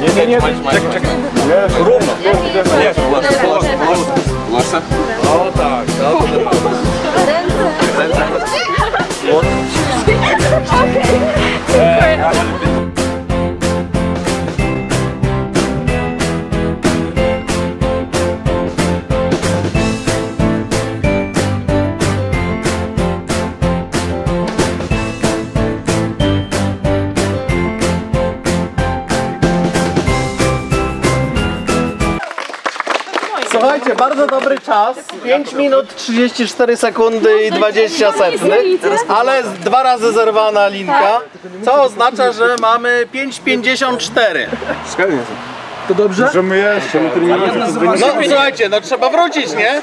Nie, nie, nie. Czekaj, czekaj. Równo. Nie, połóż, połóż. Masz O tak, dobrze. Słuchajcie, bardzo dobry czas. 5 minut 34 sekundy i 20 setnych, ale dwa razy zerwana linka, co oznacza, że mamy 5,54. Możemy jeszcze, my trenujemy to wynik. No słuchajcie, no trzeba wrócić, nie?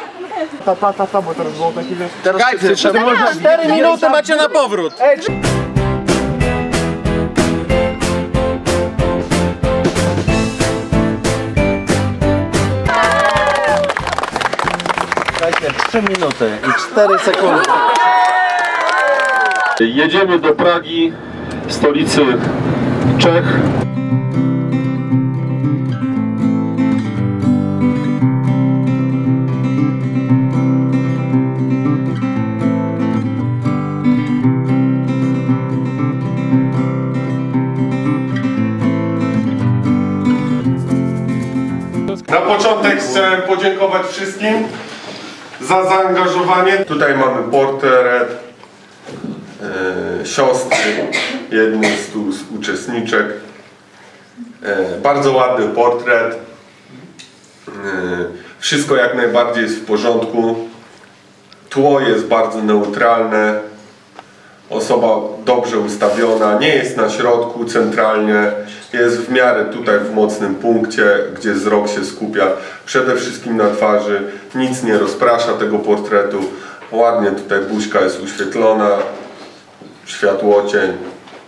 Ta, ta, ta, ta, bo teraz było takie. Czekajcie, trzeba... 4 minuty macie na powrót. 3 minuty i 4 sekundy. Jedziemy do Pragi, stolicy Czech. Na początek chciałem podziękować wszystkim za zaangażowanie. Tutaj mamy portret e, siostry jednej z tu uczestniczek. E, bardzo ładny portret. E, wszystko jak najbardziej jest w porządku. Tło jest bardzo neutralne. Osoba dobrze ustawiona, nie jest na środku centralnie, jest w miarę tutaj w mocnym punkcie, gdzie wzrok się skupia przede wszystkim na twarzy, nic nie rozprasza tego portretu, ładnie tutaj buźka jest uświetlona, światłocień,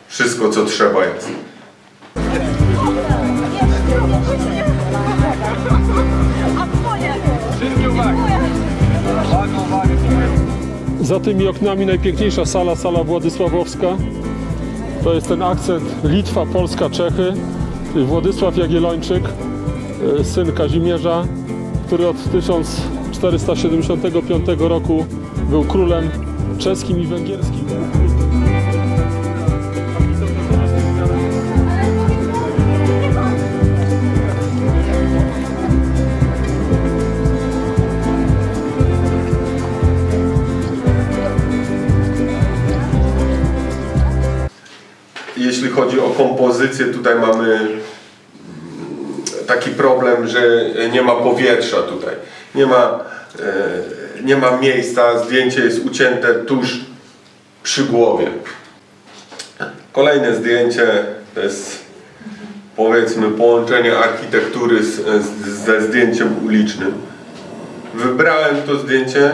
wszystko co trzeba jest. Za tymi oknami najpiękniejsza sala, sala Władysławowska. To jest ten akcent Litwa, Polska, Czechy. Władysław Jagiellończyk, e, syn Kazimierza, który od 1475 roku był królem czeskim i węgierskim. Chodzi o kompozycję, tutaj mamy taki problem, że nie ma powietrza tutaj. Nie ma, e, nie ma miejsca, zdjęcie jest ucięte tuż przy głowie. Kolejne zdjęcie to jest powiedzmy połączenie architektury z, z, ze zdjęciem ulicznym. Wybrałem to zdjęcie,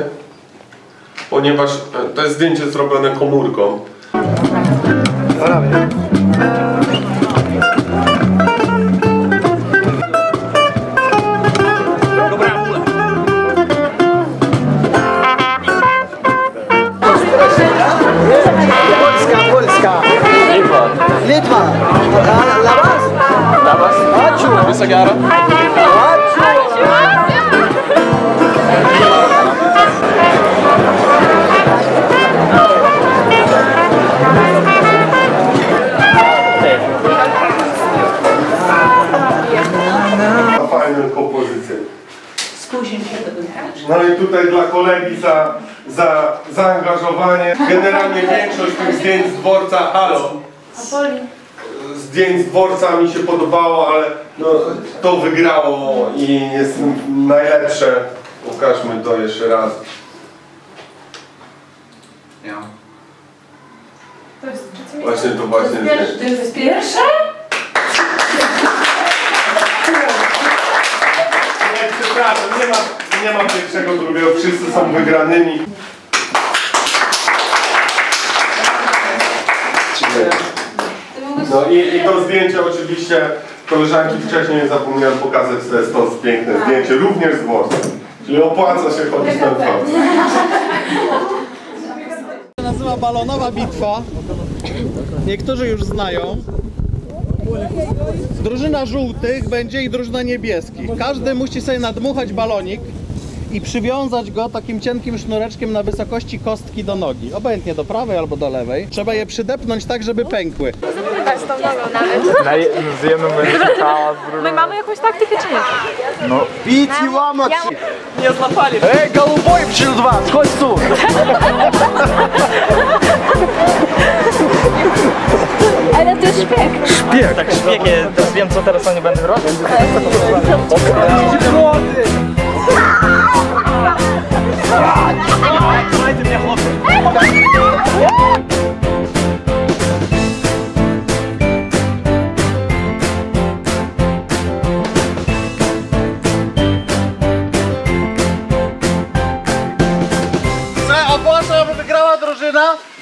ponieważ to jest zdjęcie zrobione komórką. Polska, Polska. Litwa. Litwa. La, la was? La was. Ačiū. Visa gera. Fajną kompozycję. Spóźnił się do wygrać. No i tutaj dla kolegi za, za zaangażowanie. Generalnie większość tych zdjęć z dworca, halo, zdjęć z dworca mi się podobało, ale no, to wygrało i jest najlepsze. Pokażmy to jeszcze raz. Właśnie to właśnie To jest pierwsze? Nie, ma, nie ma pierwszego, drugiego, wszyscy są wygranymi. No i, i to zdjęcie oczywiście koleżanki wcześniej zapomniałem pokazać, to jest to piękne zdjęcie, również z dworca. Czyli opłaca się chodzić na dworce. nazywa balonowa bitwa. Niektórzy już znają. Drużyna żółtych będzie i drużyna niebieskich. Każdy musi sobie nadmuchać balonik i przywiązać go takim cienkim sznureczkiem na wysokości kostki do nogi. Obojętnie do prawej albo do lewej. Trzeba je przydepnąć tak, żeby pękły. Z jedną będzie czekała, z drugą. My mamy jakąś taktykę czy nie? Bić i łamać się. Nie złapali. Ej, goluboj wśród was, chodź tu! Ale to jest szpieg. Tak szpiegie, teraz wiem co teraz oni będą robić. Ogłaszam, wygrała drużyna żółtych, brawo!